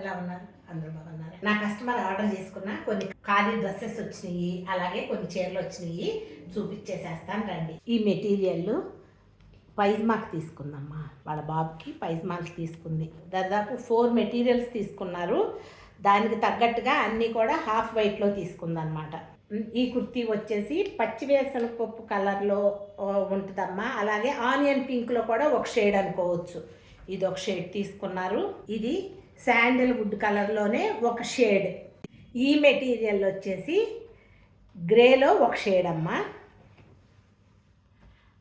ఎలా ఉన్నారు? అందరూ బాగున్నారు? నా కస్టమర్ ఆర్డర్ చేసుకున్న కొన్ని ఖాళీ డ్రెస్సెస్ వచ్చినాయి. అలాగే కొన్ని చీరలు వచ్చినాయి. చూపించేసేస్తాను రండి. ఈ మెటీరియల్ పైజ్మాకి తీసుకుందమ్మా. వాళ్ళ బాబుకి పైజ్మాకి తీసుకుంది. దాదాపు ఫోర్ మెటీరియల్స్ తీసుకున్నారు. దానికి తగ్గట్టుగా అన్నీ కూడా హాఫ్ వైట్లో తీసుకుందనమాట ఈ కుర్తీ వచ్చేసి పచ్చివేసన పప్పు కలర్లో ఉంటుందమ్మా. అలాగే ఆనియన్ పింక్లో కూడా ఒక షేడ్ అనుకోవచ్చు. ఇది ఒక షేడ్ తీసుకున్నారు. ఇది శాండిల్ వుడ్ కలర్లోనే ఒక షేడ్. ఈ మెటీరియల్ వచ్చేసి గ్రేలో ఒక షేడ్ అమ్మా.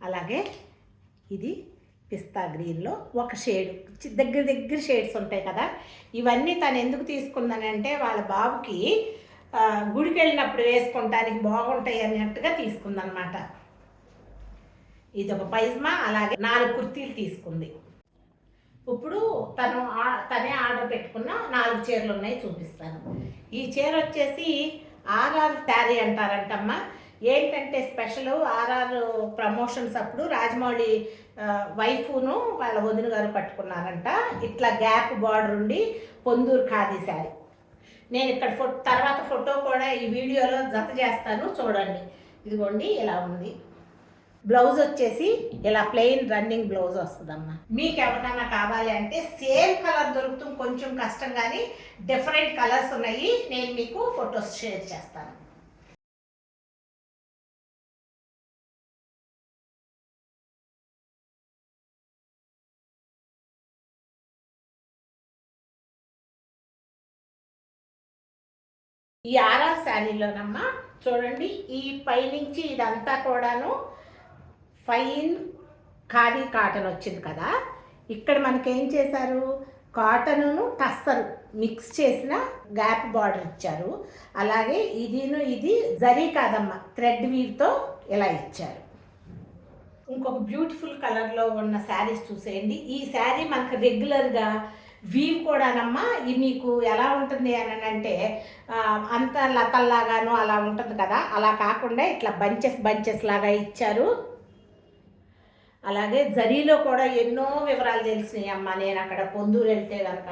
అలాగే ఇది పిస్తా గ్రీన్లో ఒక షేడ్. దగ్గర దగ్గర షేడ్స్ ఉంటాయి కదా. ఇవన్నీ తను ఎందుకు తీసుకుందనంటే వాళ్ళ బాబుకి గుడికి వెళ్ళినప్పుడు వేసుకుంటానికి బాగుంటాయి అన్నట్టుగా తీసుకుందనమాట. ఇది ఒక పైజ్మా అలాగే నాలుగు కుర్తీలు తీసుకుంది. ఇప్పుడు తను తనే ఆర్డర్ పెట్టుకున్న నాలుగు చీరలు ఉన్నాయి చూపిస్తాను. ఈ చీర వచ్చేసి ఆర్ఆర్ శారీ అంటారంటమ్మా. ఏంటంటే స్పెషల్ ఆర్ఆర్ ప్రమోషన్స్ అప్పుడు రాజమౌళి వైఫ్ను వైఫును వాళ్ళ వదిన గారు పట్టుకున్నారంట ఇట్లా గ్యాప్ బార్డర్ ఉండి పొందూరు ఖాదీ శారీ. నేను ఇక్కడ ఫోటో తర్వాత ఫోటో కూడా ఈ వీడియోలో జత చేస్తాను. చూడండి. ఇదిగోండి ఇలా ఉంది. బ్లౌజ్ వచ్చేసి ఇలా ప్లెయిన్ రన్నింగ్ బ్లౌజ్ వస్తుందమ్మా. మీకు ఎవరికైనా కావాలి అంటే సేమ్ కలర్ దొరుకుతుంది కొంచెం కష్టం కానీ డిఫరెంట్ కలర్స్ ఉన్నాయి నేను మీకు ఫొటోస్ షేర్ చేస్తాను. ఈ ఆర్ఆర్ శారీలోనమ్మా చూడండి ఈ పైనుంచి ఇదంతా కూడాను ఫైన్ ఖాదీ కాటన్ వచ్చింది కదా. ఇక్కడ మనకేం చేశారు? కాటను టస్సర్ మిక్స్ చేసిన గ్యాప్ బార్డర్ ఇచ్చారు. అలాగే ఇదిను ఇది జరీ కాదమ్మా థ్రెడ్ వీవ్తో ఇలా ఇచ్చారు. ఇంకొక బ్యూటిఫుల్ కలర్లో ఉన్న శారీస్ చూసేయండి. ఈ శారీ మనకు రెగ్యులర్గా వీవ్ కూడానమ్మా ఇది మీకు ఎలా ఉంటుంది అని అంటే అంత లతల్లాగాను అలా ఉంటుంది కదా. అలా కాకుండా ఇట్లా బంచెస్ బంచెస్ లాగా ఇచ్చారు. అలాగే జరీలో కూడా ఎన్నో వివరాలు తెలిసినాయి అమ్మ. నేను అక్కడ పొందూరు వెళ్తే కనుక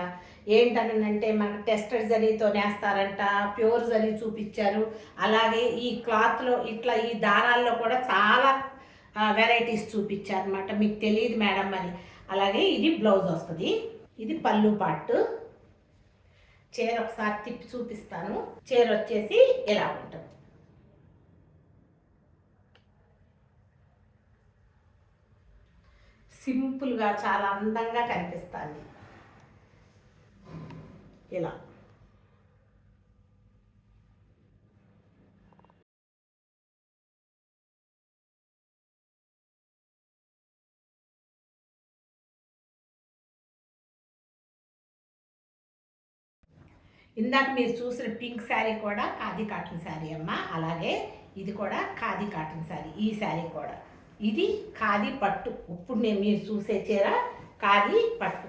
ఏంటనంటే మనకు టెస్టెడ్ జరీతో నేస్తారంట ప్యూర్ జరీ చూపించారు. అలాగే ఈ క్లాత్లో ఇట్లా ఈ దారాల్లో కూడా చాలా వెరైటీస్ చూపించారు అనమాట మీకు తెలియదు మేడం అని. అలాగే ఇది బ్లౌజ్ వస్తుంది. ఇది పళ్ళు పాటు. చీర ఒకసారి తిప్పి చూపిస్తాను. చీర వచ్చేసి ఇలా ఉంటుంది. సింపుల్గా చాలా అందంగా కనిపిస్తుంది ఇలా. ఇందాక మీరు చూసిన పింక్ శారీ కూడా ఖాదీ కాటన్ శారీ అమ్మ. అలాగే ఇది కూడా ఖాదీ కాటన్ శారీ. ఈ శారీ కూడా. ఇది ఖాదీ పట్టు. ఇప్పుడు నేను మీరు చూసే చీర ఖాదీ పట్టు.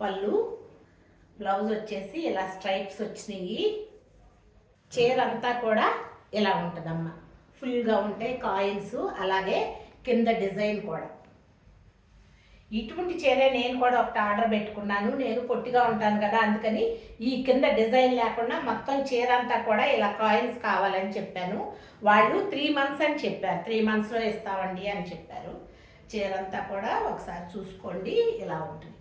పళ్ళు బ్లౌజ్ వచ్చేసి ఇలా స్ట్రైప్స్ వచ్చినాయి. చీర అంతా కూడా ఇలా ఉంటుందమ్మా. ఫుల్గా ఉంటాయి కాయిన్స్ అలాగే కింద డిజైన్ కూడా. ఇటువంటి చీర నేను కూడా ఒకటి ఆర్డర్ పెట్టుకున్నాను. నేను పొట్టిగా ఉంటాను కదా అందుకని ఈ కింద డిజైన్ లేకుండా మొత్తం చీర అంతా కూడా ఇలా కాయిన్స్ కావాలని చెప్పాను. వాళ్ళు త్రీ మంత్స్ అని చెప్పారు. త్రీ మంత్స్లో ఇస్తామండి అని చెప్పారు. చీర అంతా కూడా ఒకసారి చూసుకోండి ఇలా ఉంటుంది.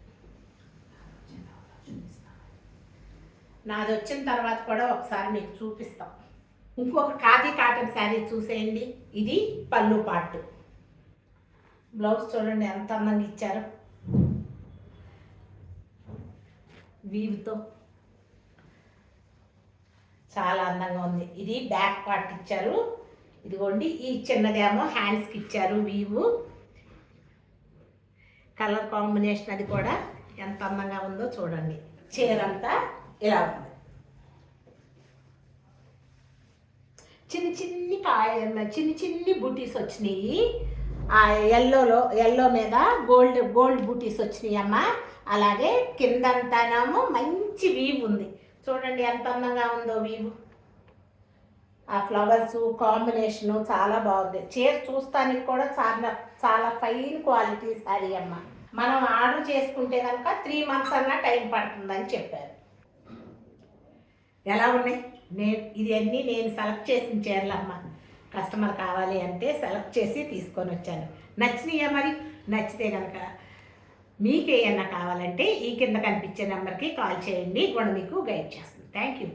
నాది వచ్చిన తర్వాత కూడా ఒకసారి మీకు చూపిస్తాం. ఇంకొక ఖాదీ కాటన్ శారీ చూసేయండి. ఇది పళ్ళు పాటు. బ్లౌజ్ చూడండి ఎంత అందంగా ఇచ్చారు. వీవ్తో. చాలా అందంగా ఉంది. ఇది బ్యాక్ పార్ట్ ఇచ్చారు. ఇదిగోండి ఈ చిన్నదేమో హ్యాండ్స్కి ఇచ్చారు వీవు. కలర్ కాంబినేషన్ అది కూడా ఎంత అందంగా ఉందో చూడండి. చీర అంతా ఇలా ఉంది. చిన్ని చిన్ని కాయ చిన్ని చిన్ని బూటీస్ వచ్చినాయి. ఆ ఎల్లోలో ఎల్లో మీద గోల్డ్ గోల్డ్ బూటీస్ వచ్చినాయి అమ్మ. అలాగే కిందంతానేమో మంచి వీవ్ ఉంది. చూడండి ఎంత అందంగా ఉందో వీవ్ ఆ ఫ్లవర్స్ కాంబినేషను చాలా బాగుంది. చీర చూస్తానికి కూడా చాలా చాలా ఫైన్ క్వాలిటీ సారీ అమ్మ. మనం ఆర్డర్ చేసుకుంటే కనుక త్రీ మంత్స్ అన్నా టైం పడుతుందని చెప్పారు. ఎలా ఉన్నాయి? నేను ఇవన్నీ నేను సెలెక్ట్ చేసిన చీరలమ్మ కస్టమర్ కావాలి అంటే సెలెక్ట్ చేసి తీసుకొని వచ్చాను. నచ్చినాయా మరి? నచ్చితే కనుక మీకు ఏమన్నా కావాలంటే ఈ కింద కనిపించే నెంబర్కి కాల్ చేయండి. కూడా మీకు గైడ్ చేస్తుంది థ్యాంక్ యూ